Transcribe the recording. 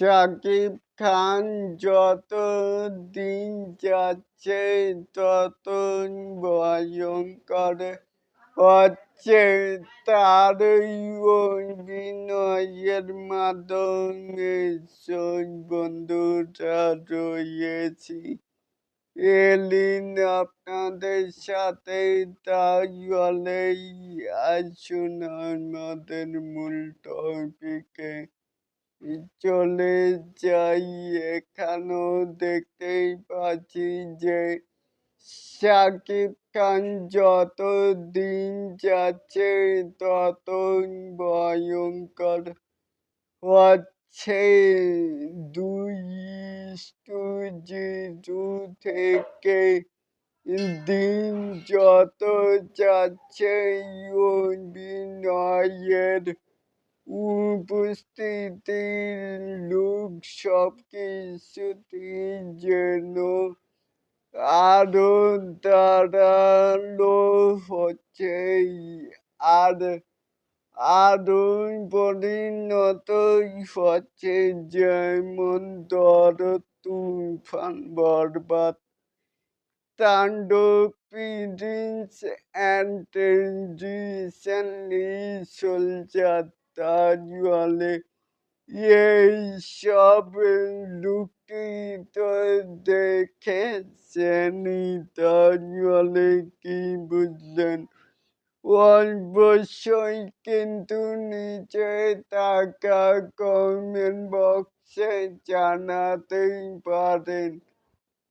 শাকিব খান যত দিন যাচ্ছে তত ভয়ঙ্কর হচ্ছে। তার অভিনয়ের মাধ্যমে বন্ধুরা রয়েছি। এলিন, আপনাদের সাথে তাহলেই আসুন আমাদের মূল টপিকে চলে যাই, এখানেও দেখতেই পাচ্ছি যে শাকিব খান যত দিন যাচ্ছে তত ভয়ঙ্কর হচ্ছে। দুই জিরো থেকে দিন যত যাচ্ছে অভিনয়ের উপস্থিতির লোক সব কিছুতেই যেন আরও দাঁড়াল হচ্ছে। আর আরও পরিণত হচ্ছে যেমন দর, Toofan, Borbaad, Tandav prince and recently soldier তাজওয়ালে এই সব লুকটি তো দেখেছেনই তাজওয়ালে কি বুঝলেন? অবশ্যই কিন্তু নিচে থাকা কমেন্ট বক্সে জানাতেই পারেন।